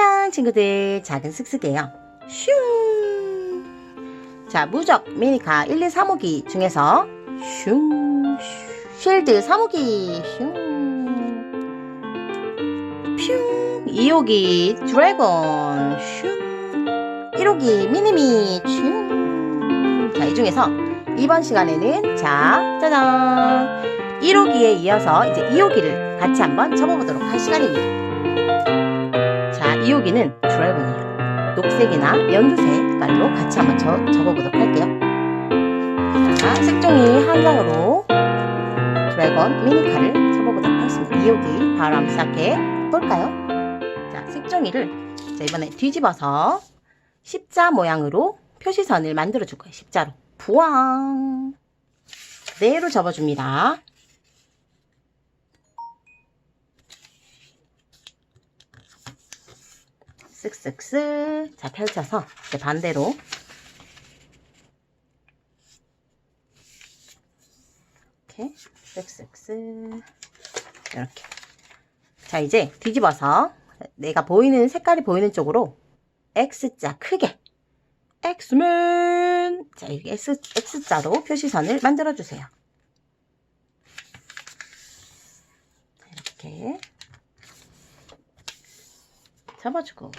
안녕 친구들. 작은 슥슥이에요. 슝. 자 무적 미니카 1, 2, 3호기 중에서 슝 쉴드 3호기. 슝. 슝 2호기 드래곤. 슝. 1호기 미니미. 슝 자이 중에서 이번 시간에는 자 짜잔. 1호기에 이어서 이제 2호기를 같이 한번 접어보도록 할 시간입니다 자, 2호기는 드래곤이에요. 녹색이나 연두색 깔로 같이 한번 저, 적어보도록 할게요. 자, 색종이 한 장으로 드래곤 미니카를 접어보도록 하겠습니다. 2호기 바로 한번 시작해 볼까요? 자, 색종이를 자, 이번에 뒤집어서 십자 모양으로 표시선을 만들어 줄 거예요. 십자로. 부왕. 그대로 접어줍니다. 쓱쓱쓱. 자 펼쳐서 이제 반대로. 이렇게 쓱쓱쓱. 이렇게. 자 이제 뒤집어서 내가 보이는 색깔이 보이는 쪽으로 X자 크게. 엑스맨 자 이렇게 X, X자로 표시선을 만들어 주세요. 이렇게 접어주고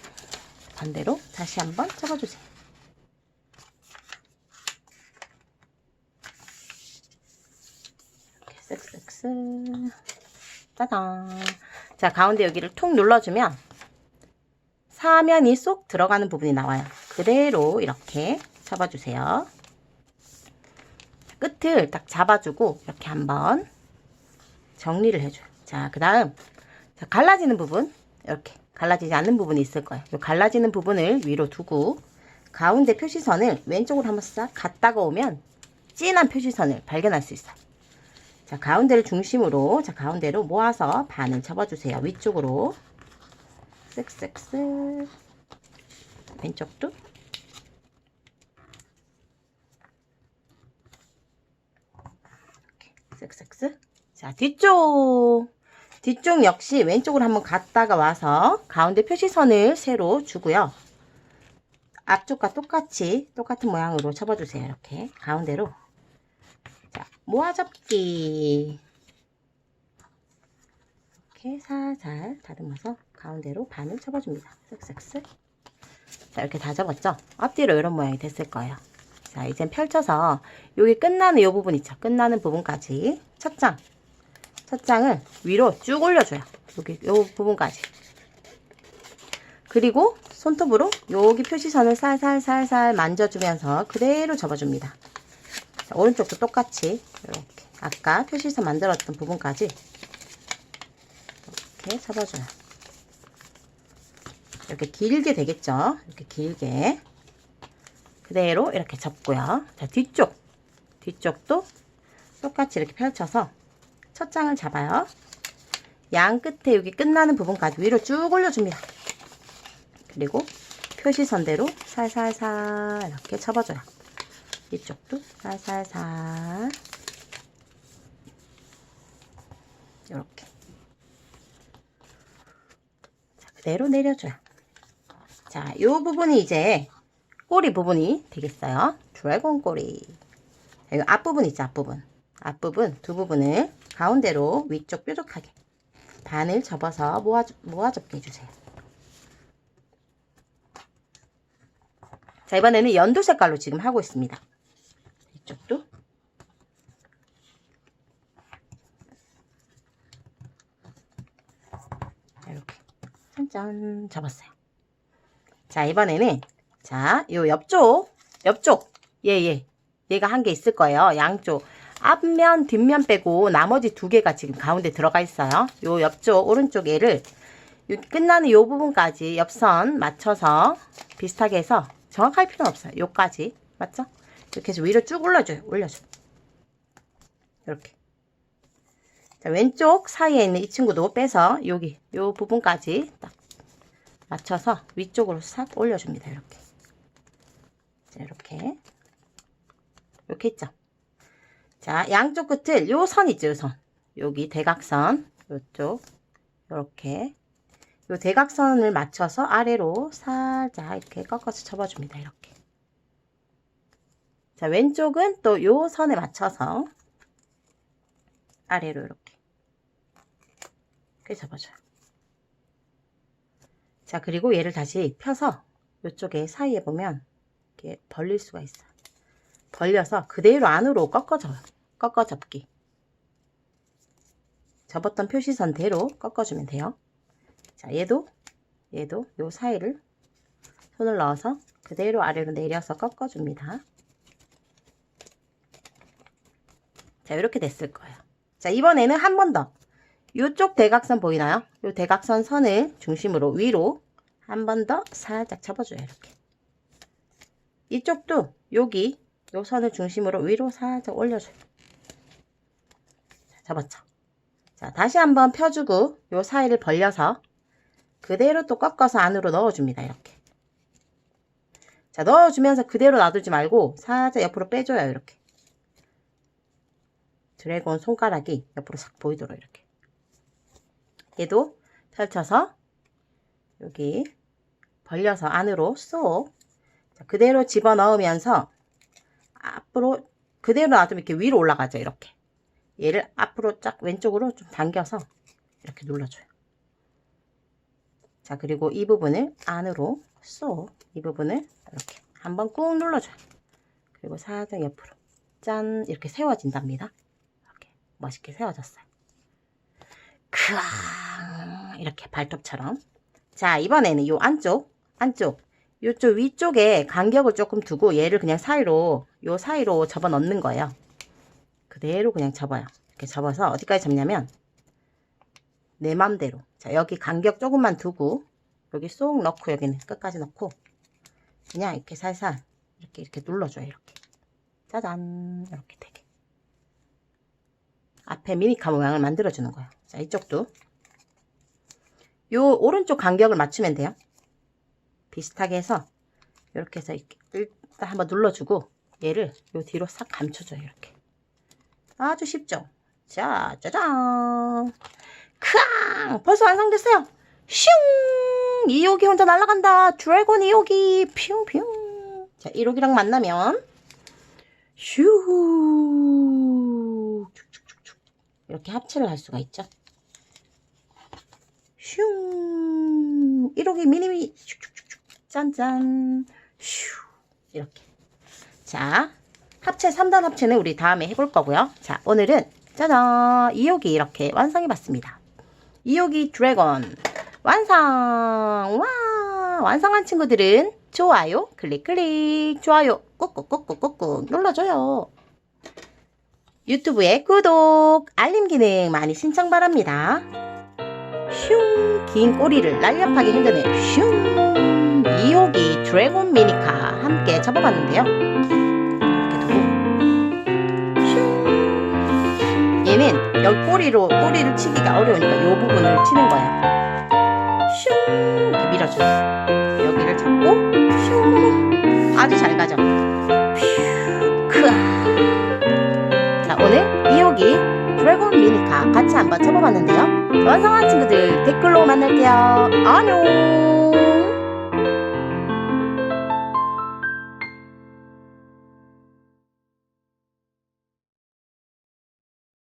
반대로 다시 한번 접어주세요. 이렇게 쓱쓱쓱 짜잔 자 가운데 여기를 툭 눌러주면 사면이 쏙 들어가는 부분이 나와요. 그대로 이렇게 접어주세요. 끝을 딱 잡아주고 이렇게 한번 정리를 해줘요. 자, 그 다음 갈라지는 부분 이렇게 갈라지지 않는 부분이 있을 거예요. 이 갈라지는 부분을 위로 두고 가운데 표시선을 왼쪽으로 한번 싹 갔다가 오면 진한 표시선을 발견할 수 있어요. 자, 가운데를 중심으로 자, 가운데로 모아서 반을 접어주세요. 위쪽으로 쓱쓱쓱 왼쪽도 쓱쓱쓱 자, 뒤쪽 뒤쪽 역시 왼쪽으로 한번 갔다가 와서 가운데 표시선을 세로 주고요. 앞쪽과 똑같이 똑같은 모양으로 접어주세요. 이렇게 가운데로 자 모아접기 이렇게 살살 다듬어서 가운데로 반을 접어줍니다. 쓱쓱쓱 자 이렇게 다 접었죠? 앞뒤로 이런 모양이 됐을 거예요. 자 이젠 펼쳐서 여기 끝나는 이 부분 있죠? 끝나는 부분까지 첫 장, 첫 장을 위로 쭉 올려줘요. 여기 요 부분까지. 그리고 손톱으로 여기 표시선을 살살살살 만져주면서 그대로 접어줍니다. 자, 오른쪽도 똑같이 이렇게 아까 표시선 만들었던 부분까지 이렇게 접어줘요. 이렇게 길게 되겠죠? 이렇게 길게 그대로 이렇게 접고요. 자 뒤쪽 뒤쪽도 똑같이 이렇게 펼쳐서 첫 장을 잡아요. 양 끝에 여기 끝나는 부분까지 위로 쭉 올려줍니다. 그리고 표시선대로 살살살 이렇게 접어줘요. 이쪽도 살살살 이렇게 자, 그대로 내려줘요. 자, 이 부분이 이제 꼬리 부분이 되겠어요. 드래곤 꼬리. 앞부분 있죠, 앞부분. 앞부분 두 부분을 가운데로 위쪽 뾰족하게 반을 접어서 모아, 모아 접게 해주세요. 자, 이번에는 연두 색깔로 지금 하고 있습니다. 이쪽도. 이렇게 짠짠 잡았어요. 자, 이번에는 자, 요 옆쪽, 옆쪽. 예, 예. 얘가 한 개 있을 거예요. 양쪽. 앞면, 뒷면 빼고 나머지 두 개가 지금 가운데 들어가 있어요. 요 옆쪽, 오른쪽 얘를 요 끝나는 요 부분까지 옆선 맞춰서 비슷하게 해서 정확할 필요는 없어요. 요까지. 맞죠? 이렇게 해서 위로 쭉 올려줘요. 올려줘. 이렇게. 자, 왼쪽 사이에 있는 이 친구도 빼서 여기, 요 부분까지 딱 맞춰서 위쪽으로 싹 올려줍니다. 이렇게. 자, 이렇게. 이렇게 있죠? 자, 양쪽 끝을 요 선 있죠, 요 선. 여기 대각선, 요쪽, 요렇게. 요 대각선을 맞춰서 아래로 살짝 이렇게 꺾어서 접어줍니다. 이렇게. 자, 왼쪽은 또 요 선에 맞춰서 아래로 이렇게. 이렇게 접어줘요. 자, 그리고 얘를 다시 펴서 이쪽에 사이에 보면 이렇게 벌릴 수가 있어요. 벌려서 그대로 안으로 꺾어줘요. 꺾어 접기. 접었던 표시선대로 꺾어주면 돼요. 자, 얘도, 얘도 요 사이를 손을 넣어서 그대로 아래로 내려서 꺾어줍니다. 자, 이렇게 됐을 거예요. 자, 이번에는 한 번 더. 요쪽 대각선 보이나요? 요 대각선 선을 중심으로 위로 한 번 더 살짝 접어줘요. 이렇게. 이쪽도 여기 요 선을 중심으로 위로 살짝 올려줘요. 자, 접었죠? 자, 다시 한번 펴주고 요 사이를 벌려서 그대로 또 꺾어서 안으로 넣어줍니다. 이렇게. 자, 넣어주면서 그대로 놔두지 말고 살짝 옆으로 빼줘요. 이렇게. 드래곤 손가락이 옆으로 싹 보이도록 이렇게. 얘도 펼쳐서 여기 벌려서 안으로 쏙 자, 그대로 집어넣으면서 앞으로 그대로 놔두면 이렇게 위로 올라가죠. 이렇게. 얘를 앞으로 쫙 왼쪽으로 좀 당겨서 이렇게 눌러줘요. 자, 그리고 이 부분을 안으로 쏙 이 부분을 이렇게 한번 꾹 눌러줘요. 그리고 살짝 옆으로 짠 이렇게 세워진답니다. 이렇게 멋있게 세워졌어요. 크앙 이렇게 발톱처럼. 자, 이번에는 요 안쪽 안쪽 요쪽 위쪽에 간격을 조금 두고 얘를 그냥 사이로 요 사이로 접어 넣는 거예요. 그대로 그냥 접어요. 이렇게 접어서 어디까지 접냐면 내 맘대로. 자, 여기 간격 조금만 두고 여기 쏙 넣고 여기는 끝까지 넣고 그냥 이렇게 살살 이렇게 이렇게 눌러줘요. 이렇게. 짜잔. 이렇게 되게. 앞에 미니카 모양을 만들어주는 거예요. 자, 이쪽도 요 오른쪽 간격을 맞추면 돼요. 비슷하게 해서 이렇게 해서 이렇게 일단 한번 눌러주고 얘를 요 뒤로 싹 감춰줘요. 이렇게. 아주 쉽죠? 자, 짜잔. 크앙! 벌써 완성됐어요. 슝! 이옥이 혼자 날아간다. 드래곤 이옥이 퓨퓨. 자, 이옥이랑 만나면 슈 쭉쭉쭉쭉 이렇게 합체를 할 수가 있죠. 슝! 이옥이 미니미 슉슉슉슉 짠짠 슈 이렇게 자 합체 3단 합체는 우리 다음에 해볼 거고요. 자 오늘은 짜잔 이옥이 이렇게 완성해 봤습니다. 이옥이 드래곤 완성! 와! 완성한 친구들은 좋아요, 클릭, 클릭, 좋아요, 꾹꾹, 꾹꾹, 꾹꾹 눌러줘요. 유튜브에 구독, 알림 기능 많이 신청 바랍니다. 슝! 긴 꼬리를 날렵하게 흔드는 슝! 이호기 드래곤 미니카 함께 접어봤는데요. 여기 꼬리로, 꼬리를 치기가 어려우니까 이 부분을 치는 거예요. 슝 이렇게 밀어줘요. 여기를 잡고 슝 아주 잘 가죠. 자 오늘 이호기 드래곤 미니카 같이 한번 쳐봐봤는데요. 완성한 친구들 댓글로 만날게요. 안녕.